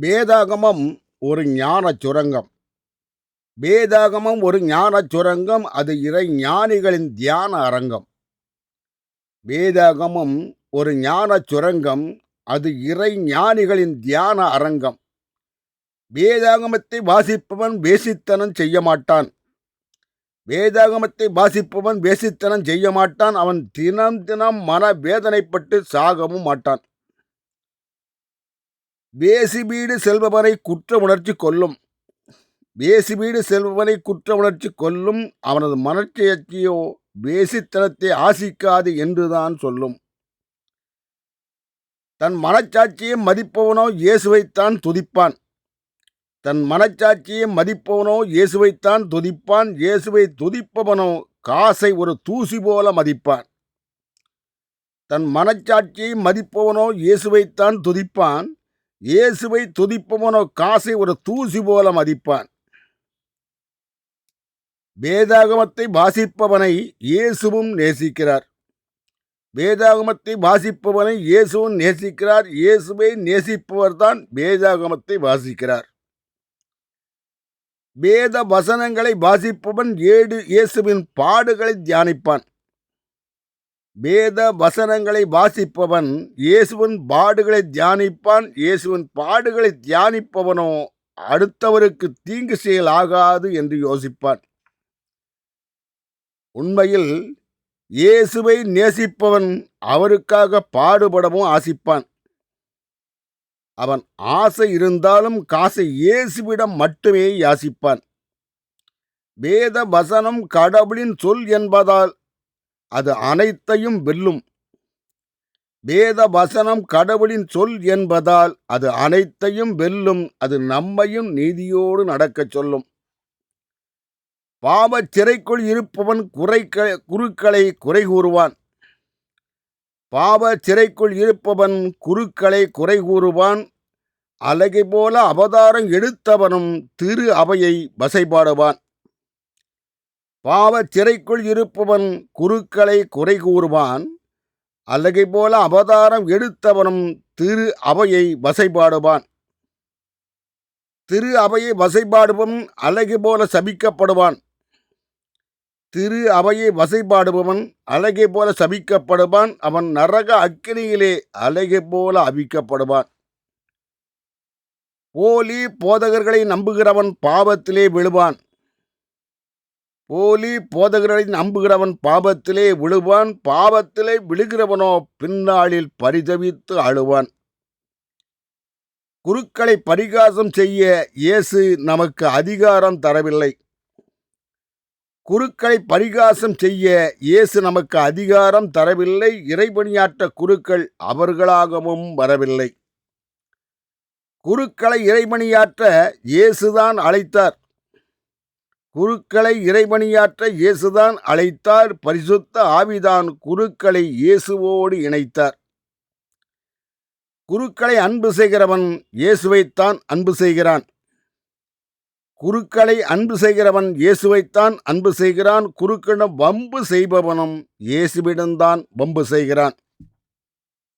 வேதாகமம் ஒரு ஞானச் சுரங்கம். வேதாகமம் ஒரு ஞானச் சுரங்கம் அது இறை ஞானிகளின் தியான அரங்கம். வேதாகமம் ஒரு ஞானச் சுரங்கம் அது இறை ஞானிகளின் தியான அரங்கம். வேதாகமத்தை வாசிப்பவன் வேசித்தனம் செய்ய மாட்டான். வேதாகமத்தை வாசிப்பவன் வேசித்தனம் செய்ய மாட்டான். அவன் தினம் தினம் மன வேதனைப்பட்டு சாகவும் மாட்டான். வேசி வீடு செல்பவனை குற்ற உணர்ச்சி கொல்லும். வேசி வீடு செல்பவனை குற்ற உணர்ச்சி கொல்லும். அவனது மனச்செயற்சியோ வேசித்தனத்தை ஆசிக்காது என்றுதான் சொல்லும். தன் மனச்சாட்சியை மதிப்பவனோ இயேசுவைத்தான் துதிப்பான். தன் மனச்சாட்சியை மதிப்பவனோ இயேசுவைத்தான் துதிப்பான். இயேசுவை துதிப்பவனோ காசை ஒரு தூசி போல மதிப்பான். தன் மனச்சாட்சியை மதிப்பவனோ இயேசுவைத்தான் துதிப்பான். இயேசுவை துதிப்பவனோ காசை ஒரு தூசி போல மதிப்பான். வேதாகமத்தை வாசிப்பவனை இயேசுவும் நேசிக்கிறார். வேதாகமத்தை வாசிப்பவனை இயேசுவும் நேசிக்கிறார். இயேசுவை நேசிப்பவர்தான் வேதாகமத்தை வாசிக்கிறார். வேத வசனங்களை வாசிப்பவன் ஏடு இயேசுவின் பாடுகளை தியானிப்பான். வேத வசனங்களை வாசிப்பவன் இயேசுவின் பாடுகளை தியானிப்பான் இயேசுவின் பாடுகளை தியானிப்பவனோ அடுத்தவருக்கு தீங்கு செயல் ஆகாது என்று யோசிப்பான். உண்மையில் இயேசுவை நேசிப்பவன் அவருக்காக பாடுபடவும் ஆசிப்பான். அவன் ஆசை இருந்தாலும் காசை இயேசுவிடம் மட்டுமே யாசிப்பான். வேத வசனம் கடவுளின் சொல் என்பதால் அது அனைத்தையும் வெல்லும். வேத வசனம் கடவுளின் சொல் என்பதால் அது அனைத்தையும் வெல்லும் அது நம்மையும் நீதியோடு நடக்கச் சொல்லும். பாவச் சிறைக்குள் இருப்பவன் குறை குருக்களை குறை கூறுவான் பாவ சிறைக்குள் இருப்பவன் குருக்களை குறை கூறுவான் அழகை போல அவதாரம் எடுத்தவனும் திரு அவையை வசைபாடுவான். பாவச் சிறைக்குள் இருப்பவன் குருக்களை குறை கூறுவான் அல்லகை போல அவதாரம் எடுத்தவனும் திரு அவையை வசைபாடுவான். திரு அவையை வசைபாடுபவன் அழகு போல சபிக்கப்படுவான். திரு அவையை வசைபாடுபவன் அழகை போல சபிக்கப்படுவான் அவன் நரக அக்கினியிலே அழகை போல அவிக்கப்படுவான். போலி போதகர்களை நம்புகிறவன் பாவத்திலே விழுவான். போலி போதகர்களை நம்புகிறவன் பாபத்திலே விழுவான் பாவத்திலே விழுகிறவனோ பின்னாளில் பரிதவித்து அழுவான் குருக்களை பரிகாசம் செய்ய இயேசு நமக்கு அதிகாரம் தரவில்லை. குருக்களை பரிகாசம் செய்ய இயேசு நமக்கு அதிகாரம் தரவில்லை. இறைபணியாற்ற குருக்கள் அவர்களாகவும் வரவில்லை. குருக்களை இறைபணியாற்ற இயேசுதான் அழைத்தார். குருக்களை இறைபணியாற்ற இயேசுதான் அழைத்தார். பரிசுத்த ஆவிதான் குருக்களை இயேசுவோடு இணைத்தார். குருக்களை அன்பு செய்கிறவன் இயேசுவைத்தான் அன்பு செய்கிறான். குருக்களை அன்பு செய்கிறவன் இயேசுவைத்தான் அன்பு செய்கிறான். குருக்களிடம் வம்பு செய்பவனும் இயேசுவிடம்தான் வம்பு செய்கிறான்.